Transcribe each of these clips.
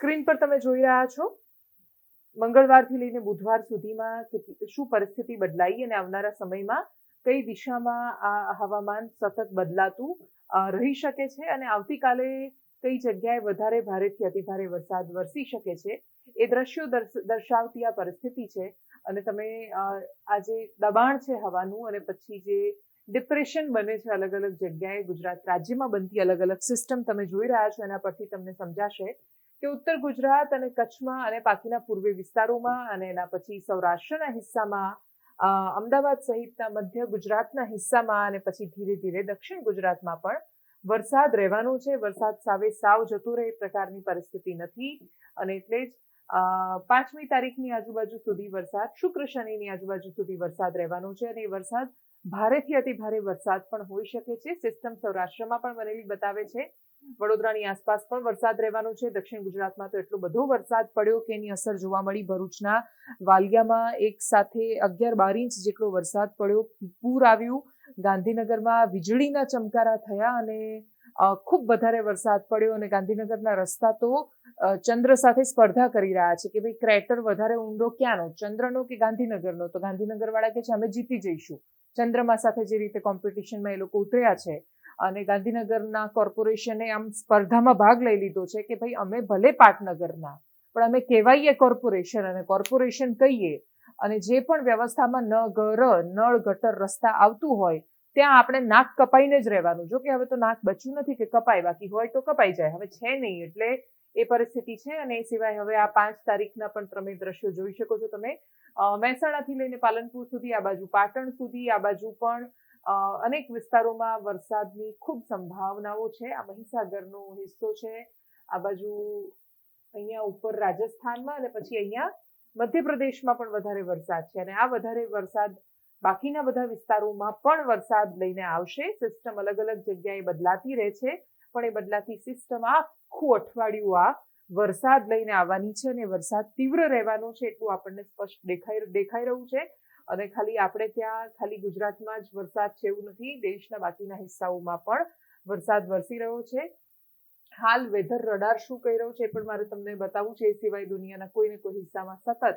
Screen પર તમે જોઈ રહ્યા છો. મંગળવારથી લઈને બુધવાર સુધીમાં શું પરિસ્થિતિ બદલાઈ અને આવનારા સમયમાં કઈ દિશામાં આ હવામાન સતત બદલાતું રહી શકે છે અને આવતીકાલે કઈ જગ્યાએ વધારે ભારેથી અતિભારે વરસાદ વરસી શકે છે એ દ્રશ્યો દર્શ- દર્શાવતી આ પરિસ્થિતિ છે. અને તમે આ જે દબાણ છે હવાનું અને પછી જે ડિપ્રેશન બને છે અલગ અલગ જગ્યાએ ગુજરાત રાજ્યમાં બનતી અલગ અલગ સિસ્ટમ તમે જોઈ રહ્યા છો એના પરથી તમને સમજાશે. કે ઉત્તર ગુજરાત અને કચ્છમાં અને બાકીના પૂર્વી વિસ્તારોમાં અને એના પછી સૌરાષ્ટ્રના હિસ્સામાં અમદાવાદ સહિતના મધ્ય ગુજરાતના હિસ્સામાં અને પછી ધીરે ધીરે દક્ષિણ ગુજરાતમાં પણ વરસાદ રહેવાનો છે. વરસાદ સાવે સાવ જતો રહે પ્રકારની પરિસ્થિતિ નથી અને એટલે જ પાંચમી તારીખની આજુબાજુ સુધી વરસાદ, શુક્ર શનિની આજુબાજુ સુધી વરસાદ રહેવાનો છે અને એ વરસાદ ભારેથી અતિ ભારે વરસાદ પણ હોઈ શકે છે. સિસ્ટમ સૌરાષ્ટ્રમાં પણ બનેલી બતાવે છે. વડોદરાની આસપાસ પણ વરસાદ રહેવાનો છે. દક્ષિણ ગુજરાતમાં તો એટલો બધો વરસાદ પડ્યો કે એની અસર જોવા મળી. ભરૂચના વાલિયામાં એક સાથે અગિયાર બાર ઇંચ જેટલો વરસાદ પડ્યો. પૂર આવ્યું. ગાંધીનગરમાં વીજળીના ચમકારા થયા અને ખૂબ વધારે વરસાદ પડ્યો અને ગાંધીનગરના રસ્તા તો ચંદ્ર સાથે સ્પર્ધા કરી રહ્યા છે કે ભાઈ ક્રેટર વધારે ઊંડો ક્યાંનો? ચંદ્રનો કે ગાંધીનગરનો? તો ગાંધીનગર વાળા કે છે, અમે જીતી જઈશું. ચંદ્રમા સાથે જે રીતે કોમ્પિટિશનમાં એ લોકો ઉતર્યા છે અને ગાંધીનગરના કોર્પોરેશને આમ સ્પર્ધામાં ભાગ લઈ લીધો છે કે ભાઈ અમે ભલે પાટનગરના, પણ અમે કહેવાઈએ કોર્પોરેશન અને કોર્પોરેશન કહીએ અને જે પણ વ્યવસ્થામાં ન ઘર, નળ, ગટર, રસ્તા આવતું હોય, ત્યાં આપણે નાક કપાઈને જ રહેવાનું. જો કે હવે તો નાક બચ્યું નથી કે કપાય, બાકી હોય તો કપાઈ જાય. હવે છે નહીં, એટલે એ પરિસ્થિતિ છે અને એ સિવાય હવે આ પાંચ તારીખના પણ તમે દ્રશ્યો જોઈ શકો છો તમે. મહેસાણાથી લઈને પાલનપુર સુધી, આ બાજુ પાટણ સુધી, આ બાજુ પણ અનેક વિસ્તારોમાં વરસાદની ખૂબ સંભાવનાઓ છે. આ મહીસાગરનો હિસ્સો છે, આ બાજુ અહીંયા ઉપર રાજસ્થાનમાં અને પછી અહીંયા મધ્યપ્રદેશમાં પણ વધારે વરસાદ છે. અને આ વધારે વરસાદ બાકીના બધા વિસ્તારોમાં પણ વરસાદ લઈને આવશે. સિસ્ટમ અલગ અલગ જગ્યાએ બદલાતી રહે છે. પણ એ બદલાતી સિસ્ટમ આખું અઠવાડિયું આ વરસાદ લઈને આવવાની છે અને વરસાદ તીવ્ર રહેવાનો છે એટલું આપણને સ્પષ્ટ દેખાઈ દેખાઈ રહ્યું છે. અને ખાલી આપણે ત્યાં, ખાલી ગુજરાતમાં જ વરસાદ છે એવું નથી, દેશના બાકીના હિસ્સાઓમાં પણ વરસાદ વરસી રહ્યો છે. હાલ વેધર રડાર શું કહી રહ્યો છે પણ મારે તમને બતાવવું છે. એ સિવાય દુનિયાના કોઈ ને કોઈ હિસ્સામાં સતત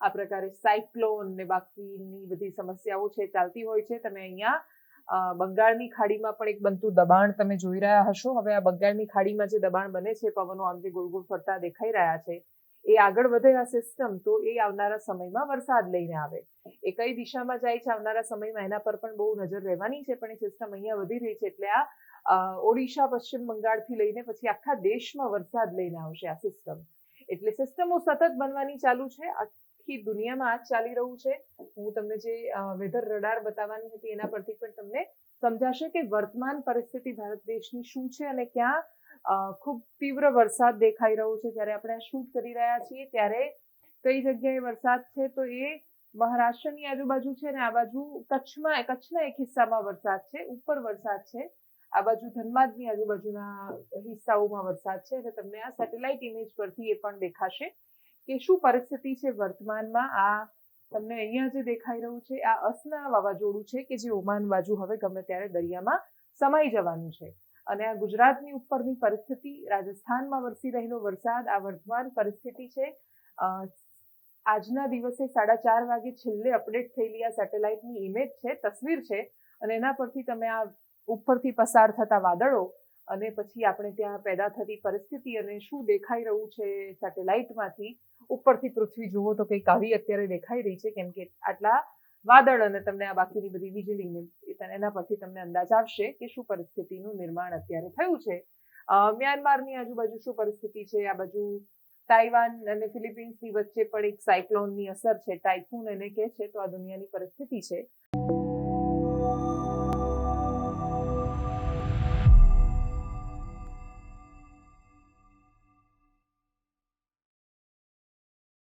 આ પ્રકારે સાયક્લોન ને બાકીની બધી સમસ્યાઓ છે ચાલતી હોય છે. તમે અહીંયા બંગાળની ખાડીમાં પણ એક બનતું દબાણ તમે જોઈ રહ્યા હશો. હવે આ બંગાળની ખાડીમાં જે દબાણ બને છે, પવનો આમ જે ગોળ ગોળ ફરતા દેખાઈ રહ્યા છે, એ આગળ વધે આ સિસ્ટમ તો એ આવનારા સમયમાં વરસાદ લઈને આવે. એ કઈ દિશામાં જાય છે આવનારા સમયમાં એના પર પણ બહુ નજર રહેવાની છે, પણ એ સિસ્ટમ અહીંયા વધી રહી છે. એટલે આ ઓડિશા, પશ્ચિમ બંગાળથી લઈને પછી આખા દેશમાં વરસાદ લઈને આવશે આ સિસ્ટમ એટલે સિસ્ટમો સતત બનવાની ચાલુ છે. આખી દુનિયામાં આ ચાલી રહ્યું છે. હું તમને જે વેધર રડાર બતાવવાની હતી એના પરથી પણ તમને સમજાશે કે વર્તમાન પરિસ્થિતિ ભારત દેશની શું છે અને ક્યાં ખૂબ તીવ્ર વરસાદ દેખાઈ રહ્યો છે. જ્યારે આપણે આ શૂટ કરી રહ્યા છીએ ત્યારે કઈ જગ્યાએ વરસાદ છે તો એ મહારાષ્ટ્રની આજુબાજુ છે ને આ બાજુ કચ્છમાં, કચ્છના એક હિસ્સામાં વરસાદ છે, ઉપર વરસાદ છે. આ બાજુ ધનબાદની આજુબાજુના હિસ્સાઓમાં વરસાદ છે અને તમને આ સેટેલાઇટ ઇમેજ પરથી એ પણ દેખાશે. કે શું પરિસ્થિતિ છે વર્તમાનમાં? આ તમને અહીંયા જે દેખાઈ રહ્યું છે, આ અસના વાવાઝોડું છે કે જે ઓમાન બાજુ હવે ગમે ત્યારે દરિયામાં સમાઈ જવાનું છે. અને આ ગુજરાતની ઉપરની પરિસ્થિતિ, રાજસ્થાનમાં વરસી રહેલો વરસાદ, આ વર્તમાન પરિસ્થિતિ છે. આજના દિવસે સાડા ચાર વાગે છેલ્લે અપડેટ થયેલી આ સેટેલાઇટની ઇમેજ છે, તસવીર છે. અને એના પરથી તમે આ ઉપરથી પસાર થતા વાદળો અને પછી આપણે ત્યાં પેદા થતી પરિસ્થિતિ અને શું દેખાઈ રહ્યું છે સેટેલાઇટમાંથી ઉપરથી પૃથ્વી જુઓ તો કંઈક આવી અત્યારે દેખાઈ રહી છે, કેમ કે આટલા વાદળ અને તમને આ બાકીની બધી વીજળીને એના પરથી તમને અંદાજ આવશે કે શું પરિસ્થિતિનું નિર્માણ અત્યારે થયું છે. મ્યાનમારની આજુબાજુ શું પરિસ્થિતિ છે? આ બાજુ તાઇવાન અને ફિલિપિન્સની વચ્ચે પણ એક સાયક્લોનની અસર છે, ટાઇફૂન એને કહે છે તો આ દુનિયાની પરિસ્થિતિ છે.